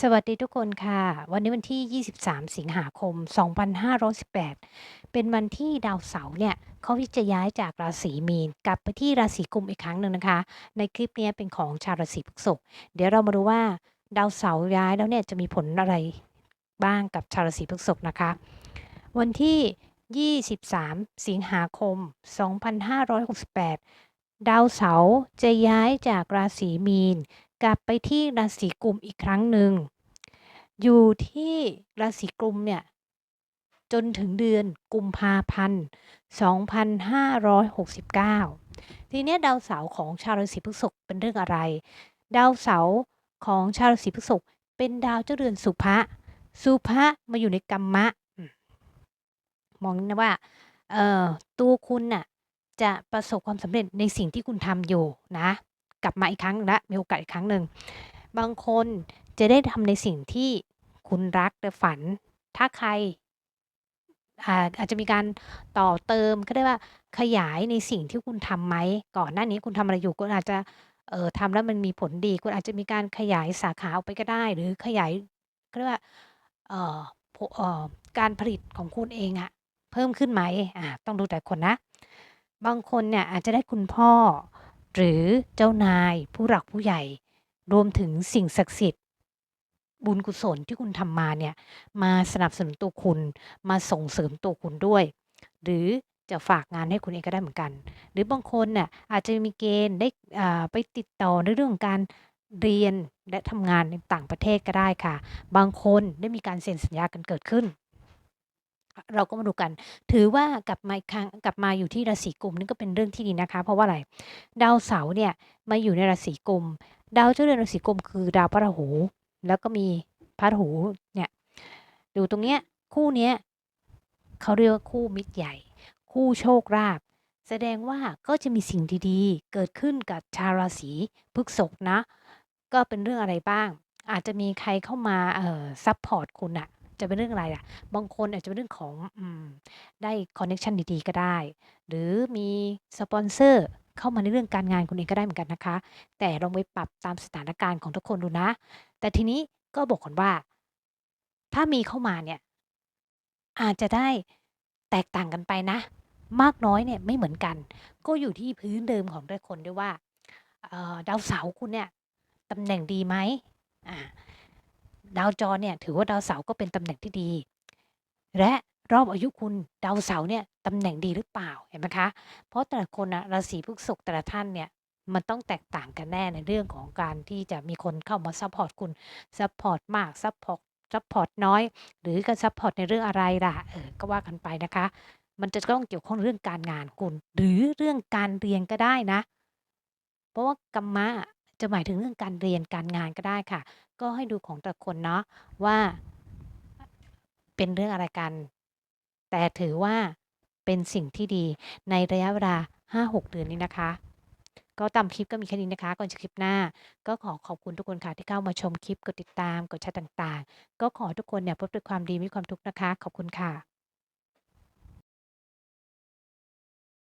สวัสดีทุกคนค่ะ วันนี้วันที่ 23 สิงหาคม 2518 เป็นวันที่ดาวเสาร์เนี่ยเขาจะย้ายจากราศีมีน กลับไปที่ราศีกุมอีกครั้งหนึ่งนะคะ ในคลิปนี้เป็นของชาวราศีพฤษภเดี๋ยวเรามาดูว่าดาวเสาร์ย้ายแล้วเนี่ยจะมีผลอะไรบ้างกับชาวราศีพฤษภนะคะ วันที่ 23 สิงหาคม 2568 ดาวเสาร์จะย้ายจากราศีมีน กลับไปที่ราศีกุมอีกครั้งหนึ่ง อยู่ที่ราศีกุมเนี่ย จนถึงเดือนกุมภาพันธ์ 2569 ทีเนี้ยดาวเสาร์ของชาวราศีพฤษภเป็นเรื่องอะไร ดาวเสาร์ของชาวราศีพฤษภเป็นดาวเจ้าเรือนสุภะ สุภะมาอยู่ในกัมมะ มองนะว่าตัวคุณน่ะจะประสบความสำเร็จในสิ่งที่คุณทำอยู่นะ กลับมาอีกครั้งหนึ่งละมีโอกาสอีกครั้งหนึ่ง บางคนจะได้ทำในสิ่งที่คุณรักและฝัน ถ้าใครอาจจะมีการต่อเติมก็ได้ว่าขยายในสิ่งที่คุณทำไหมก่อนหน้านี้คุณทำอะไรอยู่คุณอาจจะเอ่อทำแล้วมันมีผลดี คุณอาจจะมีการขยายสาขาออกไปก็ได้ หรือขยายเขาเรียกว่าเอ่อเอ่อการผลิตของคุณเองอะเพิ่มขึ้นไหมอ่าต้องดูแต่คนนะ บางคนเนี่ยอาจจะได้คุณพ่อ หรือเจ้านายผู้หลักผู้ใหญ่ รวมถึงสิ่งศักดิ์สิทธิ์ บุญกุศลที่คุณทำมาเนี่ย มาสนับสนุนตัวคุณมาส่งเสริมตัวคุณด้วย หรือจะฝากงานให้คุณเองก็ได้เหมือนกัน หรือบางคนน่ะอาจจะมีเกณฑ์ได้อ่าไปติดต่อในเรื่องของการเรียนและทำงานในต่างประเทศก็ได้ค่ะ บางคนได้มีการเซ็นสัญญากันเกิดขึ้น เราก็มาดูกัน ถือว่ากลับมาอีกครั้งกลับมาอยู่ที่ราศีกุมนี่ก็เป็นเรื่องที่ดีนะคะ เพราะว่าอะไรดาวเสาร์เนี่ยมาอยู่ในราศีกุม ดาวเจ้าเรือนราศีกุมคือดาวพระราหู แล้วก็มีพระหูเนี่ยดูตรงเนี้ยคู่เนี้ยเขาเรียกว่าคู่มิตรใหญ่ คู่โชคลาภแสดงว่าก็จะมีสิ่งดีๆ เกิดขึ้นกับชาวราศีพฤษภนะ ก็เป็นเรื่องอะไรบ้าง อาจจะมีใครเข้ามาเอ่อซัพพอร์ตคุณอะ จะเป็นเรื่องอะไรล่ะ บางคนอาจจะเป็นเรื่องของ อืม ได้คอนเน็ชันดี ๆ ก็ได้ หรือมีสปอนเซอร์เข้ามาในเรื่องการงานคุณเองก็ได้เหมือนกันนะคะ แต่ลองไปปรับตามสถานการณ์ของทุกคนดูนะ แต่ทีนี้ก็บอกก่อนว่า ถ้ามีเข้ามาเนี่ย อาจจะได้แตกต่างกันไปนะ มากน้อยเนี่ยไม่เหมือนกัน ก็อยู่ที่พื้นเดิมของแต่ละคนด้วยว่า เอ่อ ดาวเสาร์คุณเนี่ยตำแหน่งดีไหม อ่า ดาวจรเนี่ยถือว่าดาวเสาร์ก็เป็นตำแหน่งที่ดี และรอบอายุคุณดาวเสาร์เนี่ยตำแหน่งดีหรือเปล่าเห็นไหมคะ เพราะแต่ละคนนะราศีพฤษภแต่ละท่านเนี่ยมันต้องแตกต่างกันแน่ในเรื่องของการที่จะมีคนเข้ามาซัพพอร์ตคุณซัพพอร์ตมากซัพพอร์ตซัพพอร์ตน้อย หรือก็ซัพพอร์ตในเรื่องอะไรล่ะเออก็ว่ากันไปนะคะ มันจะต้องเกี่ยวข้องเรื่องการงานคุณ หรือเรื่องการเรียนก็ได้นะ เพราะว่ากรรมะ จะหมายถึงเรื่องการเรียนการงานก็ได้ค่ะ ก็ให้ดูของแต่ละคนเนาะว่าเป็นเรื่องอะไรกัน แต่ถือว่าเป็นสิ่งที่ดีในระยะเวลา 5-6 เดือนนี้นะคะ ก็ตามคลิปก็มีแค่นี้นะคะ ก่อนจะคลิปหน้า ก็ขอขอบคุณทุกคนค่ะที่เข้ามาชมคลิป กดติดตาม กดแชร์ต่างๆ ก็ขอทุกคนเนี่ยพบแต่ความดีมีความทุกข์นะคะ ขอบคุณค่ะ